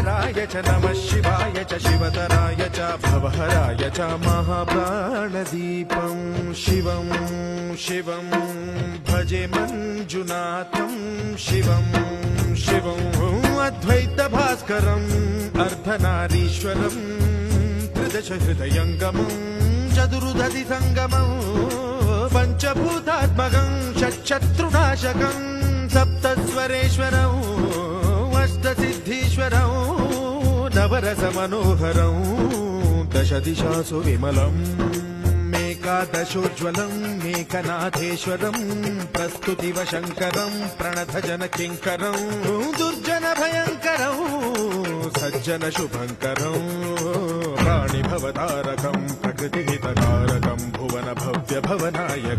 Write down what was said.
శ్రీధరాయ చ నమ శివాయ చ శివతరాయ చ భవహరాయ చ మహాప్రాణదీపం శివం శివం భజే మంజునాథం శివం శివం అద్వైత భాస్కరం అర్ధనారీశ్వరం త్రిదశ హృదయంగమం చతురుధది సంగమం పంచభూతాత్మకం షట్శత్రునాశకం సప్తస్వరేశ్వరం సవరస మనోహరం దశ దిశాసు విమలం మేకాదశోజ్వలం మేకనాథేశ్వరం ప్రస్తుతివ శంకరం ప్రణత జన కింకరం దుర్జన భయంకరం సజ్జన శుభంకరం ప్రాణిభవతారకం ప్రకృతి హితకారకం భువన భవ్య భవనాయకం